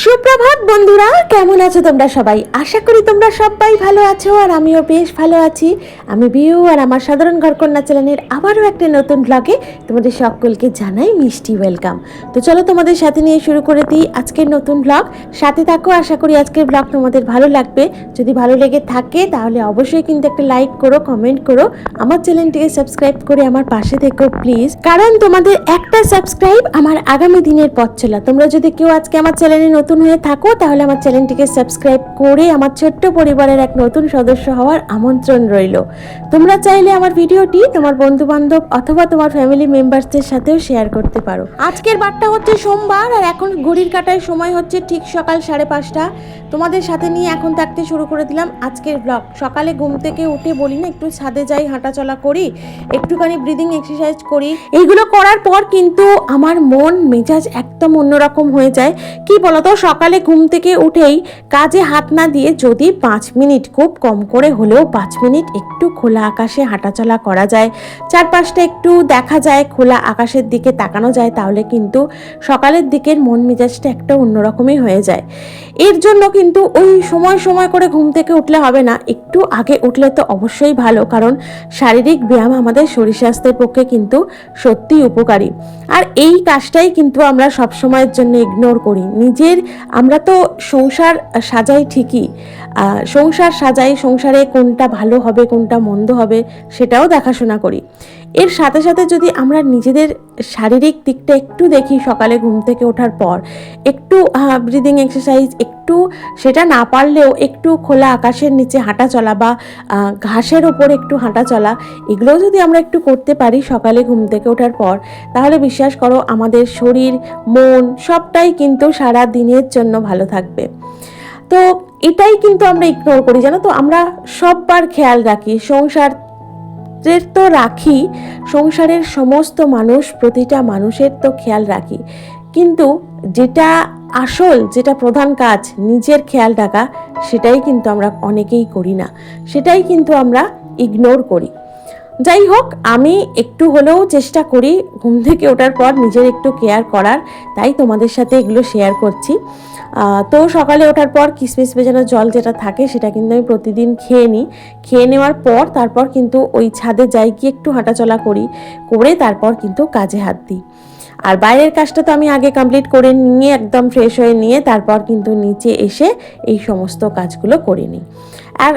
是 সুপ্রভাত, বন্ধুরা। কেমন আছো তোমরা সবাই? আশা করি তোমরা সবাই ভালো আছো, আর আমিও বেশ ভালো আছি। আমি বিউ, আর আমার সাধারণ ঘরকন্যা চ্যানেলের আবারও একটা নতুন ব্লগে তোমাদের সকলকে জানাই মিষ্টি ওয়েলকাম তো চলো তোমাদের সাথে নিয়ে শুরু করে দিই আজকের নতুন ব্লগ সাথে থাকো, আশা করি আজকের ব্লগ তোমাদের ভালো লাগবে। যদি ভালো লেগে থাকে, তাহলে অবশ্যই কিন্তু একটা লাইক করো কমেন্ট করো। আমার চ্যানেলটিকে সাবস্ক্রাইব করে আমার পাশে থেকো প্লিজ কারণ তোমাদের একটা সাবস্ক্রাইব আমার আগামী দিনের পথ চলা। তোমরা যদি কেউ আজকে আমার চ্যানেলে নতুন হয়ে থাকো, তাহলে আমার চ্যানেলটিকে সাবস্ক্রাইব করে আমার ছোট্ট পরিবারের এক নতুন সদস্য হওয়ার আমন্ত্রণ রইল। তোমরা চাইলে আমার ভিডিওটি তোমার বন্ধু বান্ধব অথবা তোমার ফ্যামিলি মেম্বারসদের সাথেও শেয়ার করতে পারো। আজকের বারটা হচ্ছে সোমবার, আর এখন ঘড়ির কাটায় সময় হচ্ছে ঠিক সকাল সাড়ে পাঁচটা। তোমাদের সাথে নিয়ে এখন থাকতে শুরু করে দিলাম আজকের ব্লগ সকালে ঘুম থেকে উঠে বলি না, একটু ছাদে যাই, হাঁটাচলা করি, একটুখানি ব্রিদিং এক্সারসাইজ করি। এইগুলো করার পর কিন্তু আমার মন, মেজাজ একদম অন্যরকম হয়ে যায়। কি বলতো, সকালে ঘুম থেকে উঠেই কাজে হাত না দিয়ে যদি পাঁচ মিনিট খুব কম করে হলেও পাঁচ মিনিট একটু খোলা আকাশে হাঁটাচলা করা যায়, চারপাশটা একটু দেখা যায়, খোলা আকাশের দিকে তাকানো যায়, তাহলে কিন্তু সকালের দিকের মন মেজাজটা একটা অন্যরকমই হয়ে যায়। এর জন্য কিন্তু ওই সময় সময় করে ঘুম থেকে উঠলে হবে না, একটু আগে উঠলে তো অবশ্যই ভালো, কারণ শারীরিক ব্যায়াম আমাদের শরীর স্বাস্থ্যের পক্ষে কিন্তু সত্যিই উপকারী। আর এই কাজটাই কিন্তু আমরা সব সময়ের জন্য ইগনোর করি, নিজের আমরা তো সংসার সাজাই ঠিকই। সংসার সাজাই, সংসারে কোনটা ভালো হবে, কোনটা মন্দ হবে, সেটাও দেখাশোনা করি। এর সাথে সাথে যদি আমরা নিজেদের শারীরিক দিকটা একটু দেখি সকালে ঘুম থেকে ওঠার পর, একটু ব্রিদিং এক্সারসাইজ একটু সেটা না পারলেও একটু খোলা আকাশের নিচে হাঁটা চলা বা ঘাসের ওপর একটু হাঁটা চলা, এগুলোও যদি আমরা একটু করতে পারি সকালে ঘুম থেকে ওঠার পর, তাহলে বিশ্বাস করো আমাদের শরীর, মন সবটাই কিন্তু সারা দিনের জন্য ভালো থাকবে। তো এটাই কিন্তু আমরা ইগনোর করি, জানো তো? আমরা সববার খেয়াল রাখি, সংসার এর তো রাখি, সংসারের সমস্ত মানুষ প্রতিটা মানুষের তো খেয়াল রাখি। কিন্তু যেটা আসল, যেটা প্রধান কাজ নিজের খেয়াল রাখা, সেটাই কিন্তু আমরা অনেকেই করি না। সেটাই কিন্তু আমরা ইগনোর করি। যাই হোক আমি একটু হলেও চেষ্টা করি ঘুম থেকে ওঠার পর নিজের একটু কেয়ার করার। তাই তোমাদের সাথে এগুলো শেয়ার করছি। তো সকালে ওঠার পর কিসমিস ভেজানো জল যেটা থাকে সেটা কিন্তু আমি প্রতিদিন খেয়ে নিই। খেয়ে নেওয়ার পর তারপর কিন্তু ওই ছাদে যাই গিয়ে একটু হাঁটাচলা করি, করে তারপর কিন্তু কাজে হাত দিই। আর বাইরের কাজটা তো আমি আগে কমপ্লিট করে নিয়ে একদম ফ্রেশ হয়ে নিয়ে তারপর কিন্তু নিচে এসে এই সমস্ত কাজগুলো করে নিই। আর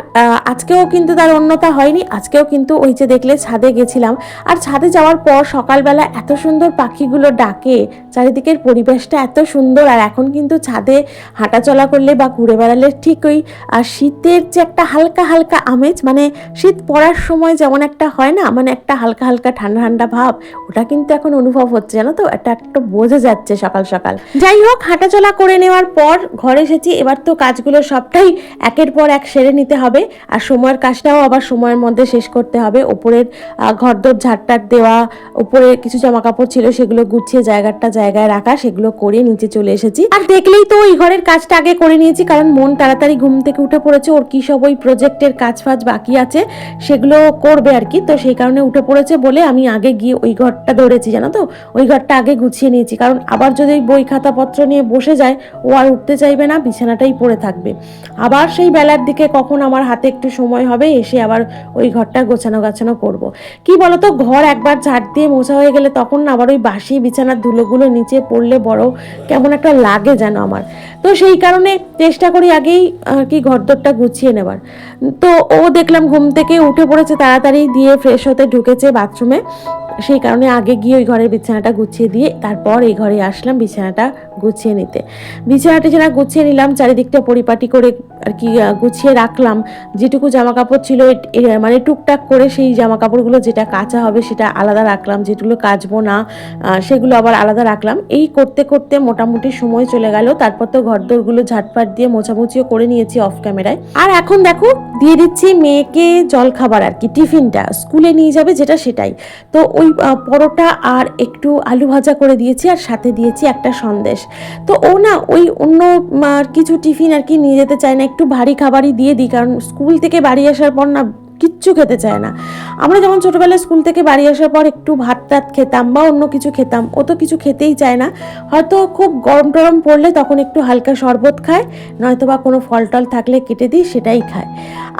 আজকেও কিন্তু তার অন্যতা হয়নি। আজকেও কিন্তু ওই যে দেখলে ছাদে গেছিলাম। আর ছাদে যাওয়ার পর সকালবেলা এত সুন্দর পাখিগুলো ডাকে। চারিদিকের পরিবেশটা এত সুন্দর। আর এখন কিন্তু ছাদে হাঁটাচলা করলে বা ঘুরে বেড়ালে ঠিক ওই আহ, শীতের যে একটা হালকা হালকা আমেজ মানে শীত পড়ার সময় যেমন একটা হয় না মানে একটা হালকা হালকা ঠান্ডা ঠান্ডা ভাব ওটা কিন্তু এখন অনুভব হচ্ছে জানো তো? এটা একটা বোঝা যাচ্ছে সকাল সকাল। যাই হোক হাঁটাচলা করে নেওয়ার পর ঘরে এসেছি। এবার তো কাজগুলো সবটাই একের পর এক সেরে নিতে হবে। আর সময়ের কাজটাও আবার সময়ের মধ্যে শেষ করতে হবে। ওপরের ঘরদোর, ঝাড়টার দেওয়া, উপরে কিছু জামা কাপড় ছিল সেগুলো গুছিয়ে জায়গাটা জায়গায় রাখা, সেগুলো করে নিচে চলে এসেছি। আর দেখলেই তো ওই ঘরের কাজটা আগে করে নিয়েছি, কারণ মন তাড়াতাড়ি ঘুম থেকে উঠে পড়েছে। ওর কি সব ওই প্রজেক্টের কাজ ফাজ বাকি আছে, সেগুলো করবে আর কি। তো সেই কারণে উঠে পড়েছে বলে আমি আগে গিয়ে ওই ঘরটা ধরেছি, জানো তো? ওই ঘরটা আগে গুছিয়ে নিয়েছি। কারণ আবার যদি বই খাতাপত্র নিয়ে বসে যায়, ও আর উঠতে চাইবে না, বিছানাটাই পড়ে থাকবে। আবার সেই বেলার দিকে কখন আমার হাতে একটু সময় হবে, এসে আবার ওই ঘরটা গোছানো গাছানো করব। কি বলতো, ঘর একবার ঝাড় দিয়ে মোছা হয়ে গেলে তখন আবার ওই বাসি বিছানার ধুলোগুলো নিচে পড়লে বড় কেমন একটা লাগে যেন আমার তো সেই কারণে চেষ্টা করি আগেই আর কি ঘরদোরটা গুছিয়ে নেবার। তো ও দেখলাম ঘুম থেকে উঠে পড়েছে, তাড়াতাড়ি দিয়ে ফ্রেশ হতে ঢুকেছে বাথরুমে সেই কারণে আগে গিয়ে ওই ঘরের বিছানাটা গুছিয়ে দিয়ে তারপর এই ঘরে আসলাম বিছানাটা গুছিয়ে নিতে। বিছানাটা যেটা গুছিয়ে নিলাম, চারিদিকটা পরিপাটি করে আর কি গুছিয়ে রাখলাম। যেটুকু জামা কাপড় ছিল মানে টুকটাক করে সেই জামা কাপড়গুলো যেটা কাচা হবে সেটা আলাদা রাখলাম, যেগুলো কাচবো না সেগুলো আবার আলাদা রাখলাম। এই করতে করতে মোটামুটি সময় চলে গেল, তারপর তো ঘরদোরগুলো ঝাটপাট দিয়ে মোছামুছিও করে নিয়েছি অফ ক্যামেরায় আর এখন দেখো, দিয়ে দিচ্ছি মেয়েকে জল খাবার আর কি, টিফিনটা। স্কুলে নিয়ে যাবে যেটা সেটাই। তো ওই পরোটা আর একটু আলু ভাজা করে দিয়েছি আর সাথে দিয়েছি একটা সন্দেশ। তো ও না ওই অন্য কিছু টিফিন আর কি নিয়ে যেতে চায় না, একটু ভারী খাবারই দিয়ে দিই। কারণ স্কুল থেকে বাড়ি আসার পর না কিচ্ছু খেতে চায় না। আমরা যেমন ছোটোবেলায় স্কুল থেকে বাড়ি আসার পর একটু ভাত টাত খেতাম বা অন্য কিছু খেতাম, ও তো কিছু খেতেই চায় না। হয়তো খুব গরম টরম পড়লে তখন একটু হালকা শরবত খায় নয়তো বা কোনো ফল টল থাকলে কেটে দিই, সেটাই খায়।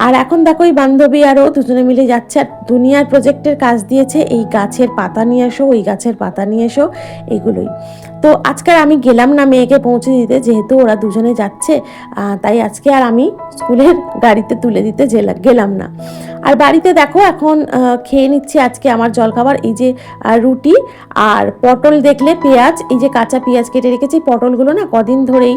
আর এখন দেখো এই বান্ধবী আরও দুজনে মিলে যাচ্ছে আর দুনিয়ার প্রজেক্টের কাজ দিয়েছে, এই গাছের পাতা নিয়ে এসো, ওই গাছের পাতা নিয়ে এসো, এগুলোই। তো আজকাল আমি গেলাম না মেয়েকে পৌঁছে দিতে, যেহেতু ওরা দুজনে যাচ্ছে তাই আজকে আর আমি স্কুলের গাড়িতে তুলে দিতে গেলাম না। আর বাড়িতে দেখো এখন খেয়ে নিচ্ছি আজকে আমার জলখাবার, এই যে রুটি আর পটল দেখলে পেঁয়াজ, এই যে কাঁচা পেঁয়াজ কেটে রেখেছি, পটলগুলো না কদিন ধরেই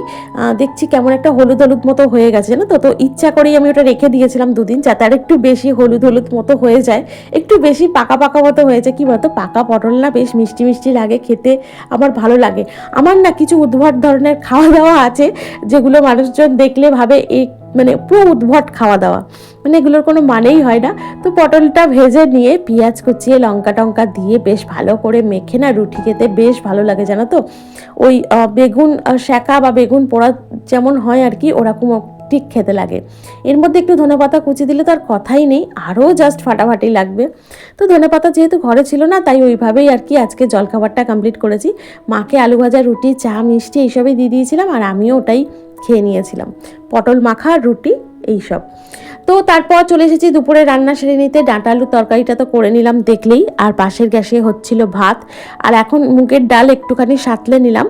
দেখছি কেমন একটা হলুদ হলুদ মতো হয়ে গেছে না তো? তো ইচ্ছা করেই আমি ওটা রেখে দিয়েছিলাম দুদিন, যাতে আর একটু বেশি হলুদ হলুদ মতো হয়ে যায়, একটু বেশি পাকা পাকা মতো হয়েছে কি বলতো? পাকা পটল না বেশ মিষ্টি মিষ্টি লাগে, খেতে আমার ভালো লাগে। আমার না কিছু উদ্ভট ধরনের খাওয়া দাওয়া আছে, যেগুলো মানুষজন দেখলে ভাবে এই মানে পুরো উদ্ভট খাওয়া দাওয়া। মানে এগুলোর কোনো মানেই হয় না। তো পটলটা ভেজে নিয়ে পেঁয়াজ কুচিয়ে লঙ্কা টঙ্কা দিয়ে বেশ ভালো করে মেখে না রুটি খেতে বেশ ভালো লাগে, জানো তো? ওই বেগুন শেখা বা বেগুন পোড়া যেমন হয় আর কি ওরকম ঠিক খেতে লাগে। এর মধ্যে একটু ধনে পাতা কুচি দিলে তো আর কথাই নেই, আরও জাস্ট ফাটাফাটি লাগবে। তো ধনে পাতা যেহেতু ঘরে ছিল না, তাই ওইভাবেই আর কি আজকে জলখাবারটা কমপ্লিট করেছি। মাকে আলু ভাজা, রুটি, চা, মিষ্টি এইসবই দিয়ে দিয়েছিলাম আর আমিও ওটাই খেয়ে নিয়েছিলাম। পটল মাখা, রুটি, এইসব। তো তারপর চলে এসেছি দুপুরে রান্না সেরে নিতে। ডাঁটা আলুর তরকারিটা তো করে নিলাম দেখলেই। আর পাশের গ্যাসে হচ্ছিল ভাত। আর এখন মুগের ডাল একটুখানি সাঁতলে নিলাম।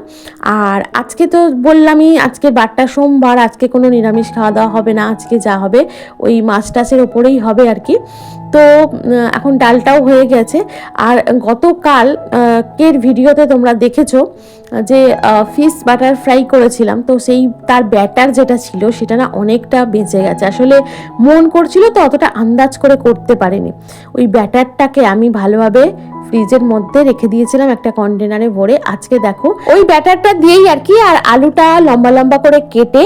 আর আজকে তো বললামই, আজকে বারটা সোমবার, আজকে কোনো নিরামিষ খাওয়া দাওয়া হবে না, আজকে যা হবে। ওই মাছ টাছের ওপরেই হবে আর কি। তো এখন ডালটাও হয়ে গেছে। আর গতকাল কের ভিডিওতে তোমরা দেখেছ, যে ফিশ বাটার ফ্রাই করেছিলাম। তো সেই, তার ব্যাটার যেটা ছিল, সেটা না অনেকটা বেঁচে গেছে। আসলে মন করছিল তো, অতটা আন্দাজ করে করতে পারেনি। ওই ব্যাটারটাকে আমি ভালোভাবে ফ্রিজের মধ্যে রেখে দিয়েছিলাম একটা কন্টেনারে ভরে। আজকে দেখো, ওই ব্যাটারটা দিয়েই আর কি, আর আলুটা লম্বা লম্বা করে কেটে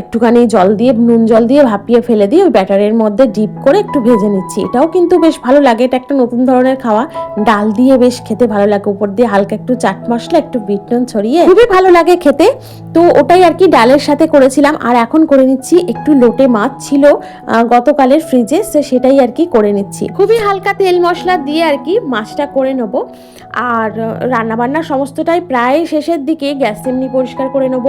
একটুখানি জল দিয়ে, নুন জল দিয়ে ভাপিয়ে ফেলে দিয়ে ওই ব্যাটারের মধ্যে ডিপ করে একটু ভেজে নিচ্ছি। এটাও কিন্তু বেশ ভালো লাগে, এটা একটা নতুন ধরনের খাওয়া। ডাল দিয়ে বেশ খেতে ভালো লাগে, উপর দিয়ে হালকা একটু চাট মশলা, একটু বিট নুন ছড়িয়ে। খুবই ভালো লাগে খেতে। তো ওটাই আর কি ডালের সাথে করেছিলাম, আর এখন করে নিচ্ছি একটু লোটে মাছ ছিল গতকালের ফ্রিজে সেটাই আর কি করে নিচ্ছি। খুবই হালকা তেল মশলা দিয়ে আর কি মাছটা করে নেব। আর রান্না বান্নার সমস্তটাই প্রায় শেষের দিকে গ্যাস এমনি পরিষ্কার করে নেব।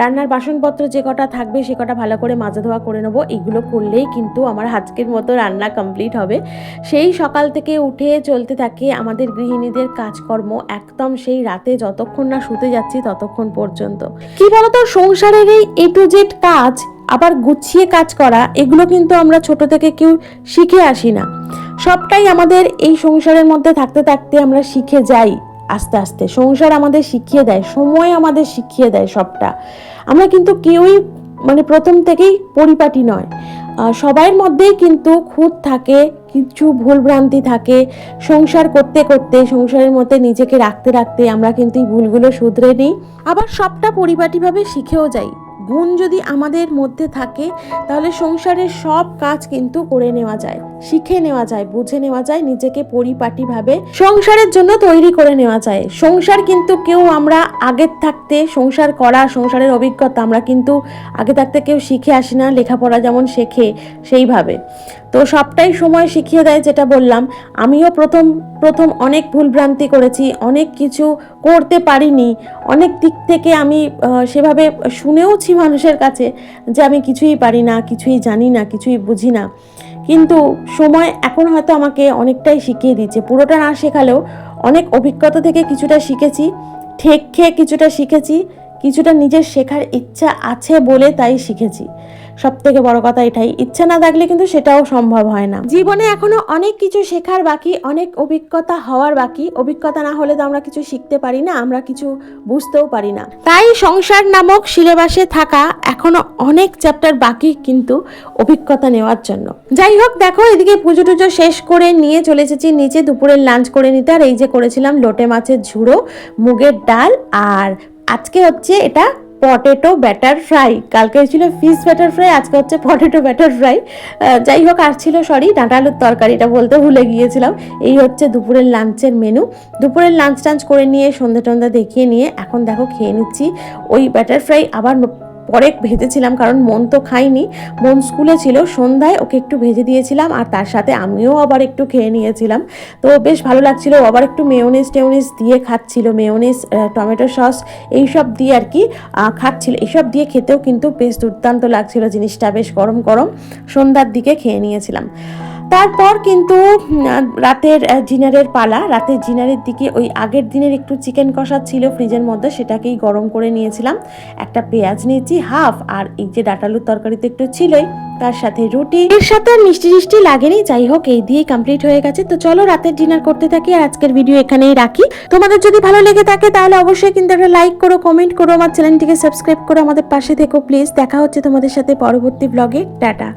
রান্নার বাসনপত্র যে কটা থাকবে সে কটা ভালো করে মাজা ধোয়া করে নেব। এগুলো করলেই কিন্তু আমার আজকের মতো রান্না কমপ্লিট হবে। সেই সকাল থেকে উঠে চলতে থাকে আমাদের গৃহিণীদের কাজকর্ম একদম সেই রাতে যতক্ষণ না শুতে যাচ্ছি ততক্ষণ পর্যন্ত। কি বলতো, সংসারের এই এ টু জেড কাজ, আবার গুছিয়ে কাজ করা, এগুলো কিন্তু আমরা ছোট থেকে কেউ শিখে আসি না। সবটাই আমাদের এই সংসারের মধ্যে থাকতে থাকতে আমরা শিখে যাই আস্তে আস্তে। সংসার আমাদের শিখিয়ে দেয়, সময় আমাদের শিখিয়ে দেয় সবটা। আমরা কিন্তু কেউই মানে প্রথম থেকেই পরিপাটি নয়। সবার মধ্যেই কিন্তু খুঁত থাকে, কিছু ভুলভ্রান্তি থাকে। সংসার করতে করতে, সংসারের মধ্যে নিজেকে রাখতে রাখতে আমরা কিন্তু এই ভুলগুলো শুধরে নিই। আবার সবটা পরিপাটিভাবে শিখেও যাই। গুণ যদি আমাদের মধ্যে থাকে, তাহলে সংসারের সব কাজ কিন্তু করে নেওয়া যায়, শিখে নেওয়া যায়, বুঝে নেওয়া যায়, নিজেকে পরিপাটিভাবে সংসারের জন্য তৈরি করে নেওয়া যায়। সংসার কিন্তু কেউ আমরা আগের থাকতে, সংসার করা, সংসারের অভিজ্ঞতা আমরা কিন্তু আগে থাকতে কেউ শিখে আসি না, লেখাপড়া যেমন শেখে সেইভাবে। তো সবটাই সময় শিখিয়ে দেয়, যেটা বললাম, আমিও প্রথম প্রথম অনেক ভুলভ্রান্তি করেছি, অনেক কিছু করতে পারিনি। অনেক দিক থেকে আমি সেভাবে শুনেওছি মানুষের কাছে যে আমি কিছুই পারি না, কিছুই জানি না, কিছুই বুঝি না। কিন্তু সময় এখন হয়তো আমাকে অনেকটাই শিখিয়ে দিচ্ছে পুরোটা না শেখালেও অনেক অভিজ্ঞতা থেকে কিছুটা শিখেছি, ঠেক খেয়ে কিছুটা শিখেছি, কিছুটা নিজের শেখার ইচ্ছা আছে বলে তাই শিখেছি। সব থেকে বড় কথা এটাই। ইচ্ছা না থাকলে কিন্তু সেটাও সম্ভব হয় না। জীবনে এখনও অনেক কিছু শেখার বাকি, অনেক অভিজ্ঞতা হওয়ার বাকি। অভিজ্ঞতা না হলে তো আমরা কিছু শিখতে পারি না, আমরা কিছু বুঝতেও পারি না। তাই সংসার নামক সিলেবাসে থাকা এখনও অনেক চ্যাপ্টার বাকি কিন্তু অভিজ্ঞতা নেওয়ার জন্য। যাই হোক, দেখো, এদিকে পুজো টুজো শেষ করে নিয়ে চলে এসেছি। নিচে দুপুরের লাঞ্চ করে নিতে। আর এই যে করেছিলাম, লোটে মাছের ঝুড়ো, মুগের ডাল, আর আজকে হচ্ছে এটা পটেটো ব্যাটার ফ্রাই কালকে ছিল ফিশ ব্যাটার ফ্রাই আজকে হচ্ছে পটেটো ব্যাটার ফ্রাই যাই হোক, আর ছিল সরি ডাঁটা আলুর তরকারিটা বলতে ভুলে গিয়েছিলাম। এই হচ্ছে দুপুরের লাঞ্চের মেনু দুপুরের লাঞ্চ টাঞ্চ করে নিয়ে সন্ধে টন্ধে দেখিয়ে নিয়ে এখন দেখো খেয়ে নিচ্ছি। ওই ব্যাটার ফ্রাই আবার পরে ভেজেছিলাম, কারণ মন তো খাইনি মন স্কুলে ছিল, সন্ধ্যায় ওকে একটু ভেজে দিয়েছিলাম, আর তার সাথে আমিও আবার একটু খেয়ে নিয়েছিলাম। তো বেশ ভালো লাগছিল আবার একটু মেয়োনিজ টেউনিজ দিয়ে খাচ্ছিল, মেয়োনিজ টমেটো সস, এইসব দিয়ে আর কি খাচ্ছিল। এইসব দিয়ে খেতেও কিন্তু বেশ দুর্দান্ত লাগছিল জিনিসটা, বেশ গরম গরম সন্ধ্যার দিকে খেয়ে নিয়েছিলাম। তারপর কিন্তু রাতের ডিনারের পালা। রাতের ডিনারের দিকে ওই আগের দিনের একটু চিকেন কষা ছিল ফ্রিজের মধ্যে, সেটাকেই গরম করে নিয়েছিলাম। একটা পেঁয়াজ নিয়েছি, হাফ, আর এই যে ডাটালুর তরকারি তো একটু ছিলই, তার সাথে রুটি। এর সাথে আর মিষ্টি টিষ্টি লাগেনি, যাই হোক, এই দিয়েই কমপ্লিট হয়ে গেছে। তো চলো রাতের ডিনার করতে থাকি, আর আজকের ভিডিও এখানেই রাখি। তোমাদের যদি ভালো লেগে থাকে, তাহলে অবশ্যই কিন্তু একটা লাইক করো কমেন্ট করো, আমার চ্যানেলটিকে সাবস্ক্রাইব করো, আমাদের পাশে থেকো প্লিজ দেখা হচ্ছে তোমাদের সাথে পরবর্তী ব্লগে টাটা।